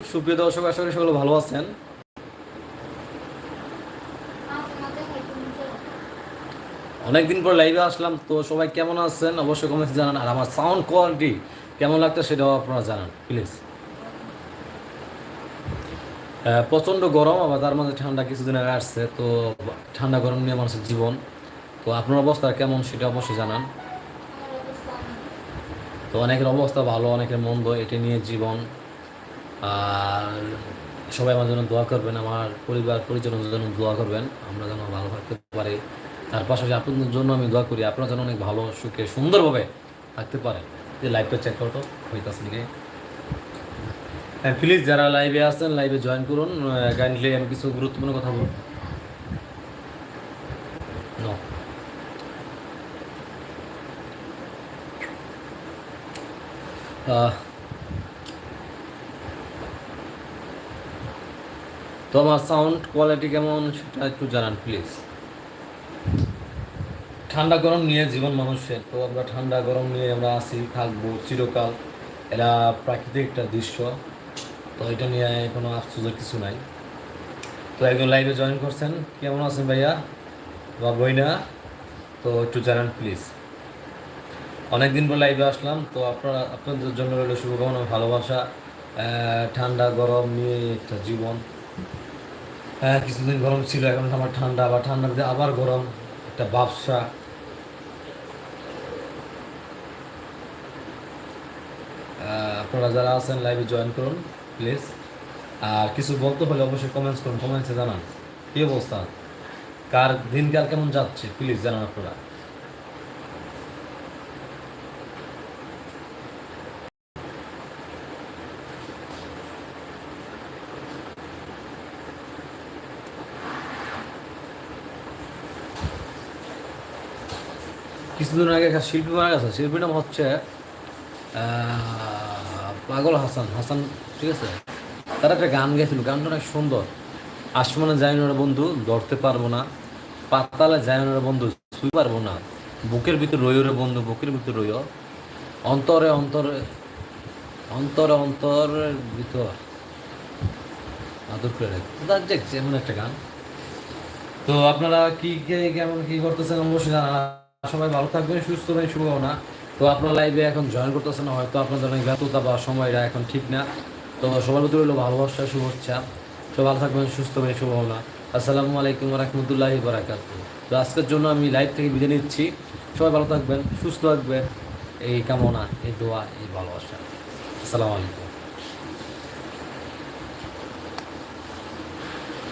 সুপ্রিয় দর্শক, আশা করি সকলে ভালো আছেন। অনেকদিন পর লাইভে আসলাম, তো সবাই কেমন আছেন? অবশ্যই কমেন্টে জানান। আর আমার সাউন্ড কোয়ালিটি কেমন লাগতো সেটাও আপনারা জানান প্লিজ প্রচণ্ড গরম, আবার তার মাঝে ঠান্ডা কিছুদিন আগে আসছে, তো ঠান্ডা গরম নিয়ে মানুষের জীবন। তো আপনার অবস্থা কেমন সেটা অবশ্যই জানান। তো অনেকের অবস্থা ভালো, অনেকের মন্দ, এটা নিয়ে জীবন। আর সবাই আমার জন্য দোয়া করবেন, আমার পরিবার, পরিজনের জন্য দোয়া করবেন। আমরা যেন ভালো থাকতে পারি। তার পাশাপাশি আপনাদের জন্য আমি দোয়া করি, আপনারা যেন অনেক ভালো, সুখে, সুন্দরভাবে থাকতে পারেন। যে লাইভটা চেক করতো নাকি? হ্যাঁ প্লিজ যারা লাইভে আছেন লাইভে জয়েন করুন। কাইন্ডলি আমি কিছু গুরুত্বপূর্ণ কথা বলব. তো আমার সাউন্ড কোয়ালিটি কেমন সেটা একটু জানান প্লিজ ঠান্ডা গরম নিয়ে জীবন মানুষের, তো আমরা ঠান্ডা গরম নিয়ে আমরা আসি থাকব চিরকাল। এটা প্রাকৃতিক একটা দৃশ্য, তো এটা নিয়ে কোনো আফসোসের কিছু নাই। তো একজন লাইভে জয়েন করছেন, কেমন আছেন ভাইয়া? বা বইনা? তো একটু জানান প্লিজ অনেক দিন পর লাইভে আসলাম, তো আপনারা, আপনাদের জন্য রইল শুভকামনা, ভালোবাসা ঠান্ডা গরম নিয়ে একটা জীবন। হ্যাঁ কিছুদিন গরম ছিল, এখন আমার ঠান্ডা, আবার ঠান্ডার মধ্যে আবার গরম, একটা ব্যবসা আপনারা যারা আছেন লাইভে জয়েন করুন প্লিজ আর কিছু বলতে হলে অবশ্যই কমেন্টস করুন কমেন্টসে জানান। কী অবস্থা? কার দিনকাল কেমন যাচ্ছে? প্লিজ জানান আপনারা। কিছুদিন আগে একটা শিল্পী মারা গেছে। শিল্পীর নাম হচ্ছে পাগল হাসান। হাসান, ঠিক আছে? তারা একটা গান গেছিল গানটা অনেক সুন্দর। আসমানে যায় না বন্ধু ধরতে পারব না। পাতালে যায় না বন্ধু ছুঁই পারব না। বুকের ভিতর রইও রে বন্ধু, বুকের ভিতর রইও। অন্তরে অন্তরে অন্তরে অন্তরের ভিতর। আদর করে রাখ। দেখছি এমন একটা গান। তো আপনারা কি কেমন, কি করতেছেন অবশ্যই আর সবাই ভালো থাকবেন, সুস্থ থাকবেন, শুভকামনা। তো আপনার লাইভে এখন জয়েন করতেছে না হয়তো আপনাদের অনেক ব্যস্ততা বা সময়টা এখন ঠিক না। তো সবার ভিতরে হলো ভালোবাসা, শুভেচ্ছা। সবাই ভালো থাকবেন, সুস্থ থাকবেন, শুভকামনা। আসসালামু আলাইকুম রহমতুল্লাহি বারাকাত তো আজকের জন্য আমি লাইভ থেকে বিদায় নিচ্ছি। সবাই ভালো থাকবেন, সুস্থ থাকবেন। এই কামনা, এই দোয়া, এই ভালোবাসা। আসসালামু আলাইকুম।